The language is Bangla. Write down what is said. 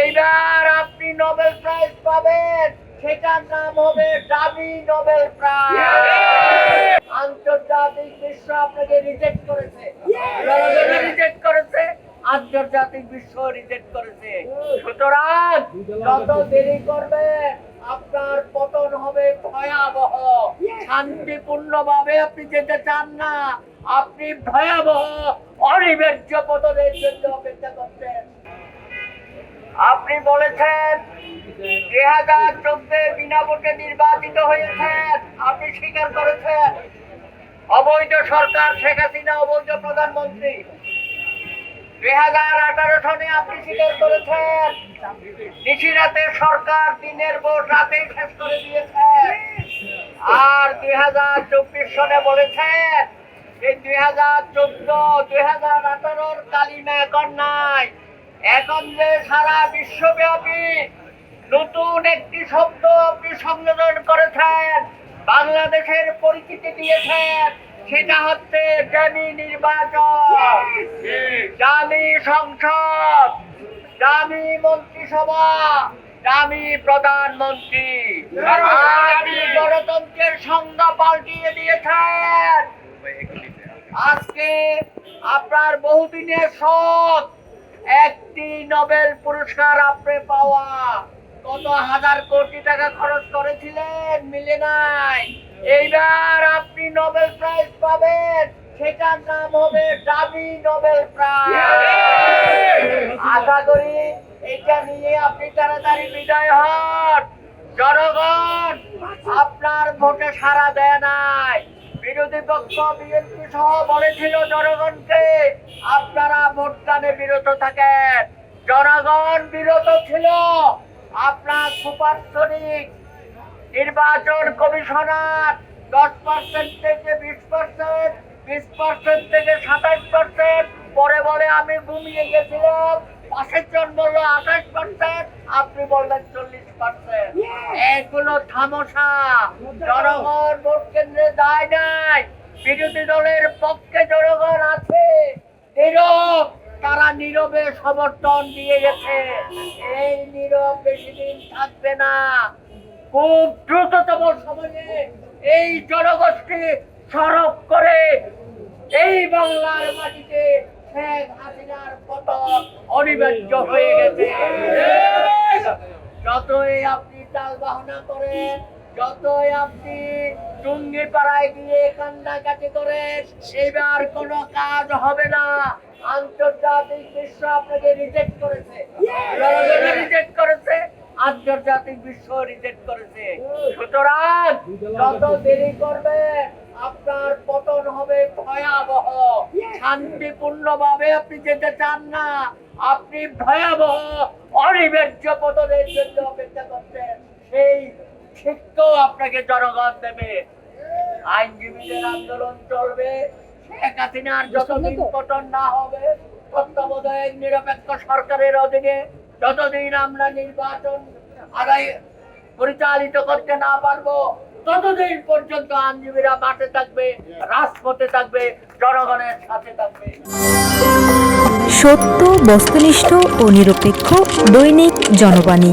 এইবার আপনি নোবেল প্রাইজ পাবেন। সেটার নাম হবে দাবি নোবেল প্রাইজ। আন্তর্জাতিক বিশ্ব আপনাকে রিজেক্ট করেছে। রিজেক্ট করেছে। আন্তর্জাতিক বিশ্ব রিজেক্ট করেছে। সুতরাং যত দেরি করবে, আপনার পতন হবে ভয়াবহ। শান্তিপূর্ণ ভাবে আপনি যেতে চান না। আপনি ভয়াবহ অনিবার্য পতনের জন্য অপেক্ষা করছেন। আপনি বলেছেন দুই হাজার চোদ্দে বিনা ভোটে নির্বাচিত হয়েছেন। আপনি স্বীকার করেছেন। অবৈধ সরকার শেখ হাসিনা, অবৈধ প্রধানমন্ত্রী। দুই হাজার আঠারো সনে আপনি স্বীকার করেছেন, নিশিরাতের সরকার দিনের ভোট রাতেই শেষ করে দিয়েছেন। আর দুই হাজার চব্বিশ সনে বলেছেন, এই দুই হাজার চোদ্দ, দুই হাজার আঠারোর কালিমা নাই এখন যে সারা বিশ্বব্যাপী নতুন একটি শব্দ আপনি সংযোজন করেছেন, বাংলাদেশের পরিচিতি দিয়েছেন, সেটা হচ্ছে দামি নির্বাচন। দামি সংসদ দামি মন্ত্রিসভা দামি প্রধানমন্ত্রী। আপনি গণতন্ত্রের সংজ্ঞা পাল্টিয়ে দিয়েছেন। আজকে আপনার বহুদিনের শখ একটি নোবেল পুরস্কার আপনি পাওয়া। কত হাজার কোটি টাকা খরচ করেছিলেন? মিলে নাই এইবার আপনি নোবেল প্রাইজ পাবেন। সেটার নাম হবে দাবি নোবেল প্রাইজ। আশা করি এটা নিয়ে আপনি তাড়াতাড়ি বিদায় হন। জনগণ আপনার ভোটে সাড়া দেয় নাই। বিরোধী পক্ষ বিএনপি সহ বলেছিল জনগণকে আপনারা ভোটদানে বিরত থাকেন। জনগণ বিরত ছিল। আপনার সুপারসনিক নির্বাচন কমিশনার দশ পার্সেন্ট থেকে বিশ পার্সেন্ট বিশ পার্সেন্ট থেকে সাতাশ পার্সেন্ট পরে বলে আমি ঘুমিয়ে গেছিলাম, পাশের জন বলল আঠাশ পার্সেন্ট আপনি বললেন চল্লিশ এগুলো থামসা। জনগণ ভোট কেন্দ্রে দায় নাই। বিরোধী দলের পক্ষে জনগণ আছে। নীরব, তারা নীরবে সমর্থন দিয়ে গেছে। এই নীরব বেশি দিন থাকবে না। খুব দ্রুততম সময়ে এই জনগোষ্ঠী সড়ক করে এই বাংলার মাটিতে শেখ হাসিনার পতন অনিবার্য হয়ে গেছে। যতই আপনি তাল বাহনা করেন যতই আপনি টুঙ্গি পাড়ায় গিয়ে কান্নাকাটি করে কোনো কাজ হবে না। আন্তর্জাতিক বিশ্ব আপনাকে রিজেক্ট করেছে। রিজেক্ট করেছে আন্তর্জাতিক বিশ্ব রিজেক্ট করেছে। সুতরাং যত দেরি করবে আপনার পতন হবে ভয়াবহ। শান্তিপূর্ণ ভাবে আপনি যেতে চান না আপনি ভয়াবহ অনিবার্য পতনের জন্য অপেক্ষা করছেন। সেই শিক্ষাও আপনাকে জনগণ দেবে। আইনজীবীদের আন্দোলন চলবে। শেখ হাসিনার যতদিন পতন না হবে তত্ত্বাবধায়ক নিরপেক্ষ সরকারের অধীনে যতদিন আমরা নির্বাচন আদায় পরিচালিত করতে না পারব ততদিন পর্যন্ত আইনজীবীরা মাঠে থাকবে, রাজপথে থাকবে, জনগণের সাথে থাকবে। সত্য, বস্তুনিষ্ঠ ও নিরপেক্ষ দৈনিক জনবাণী।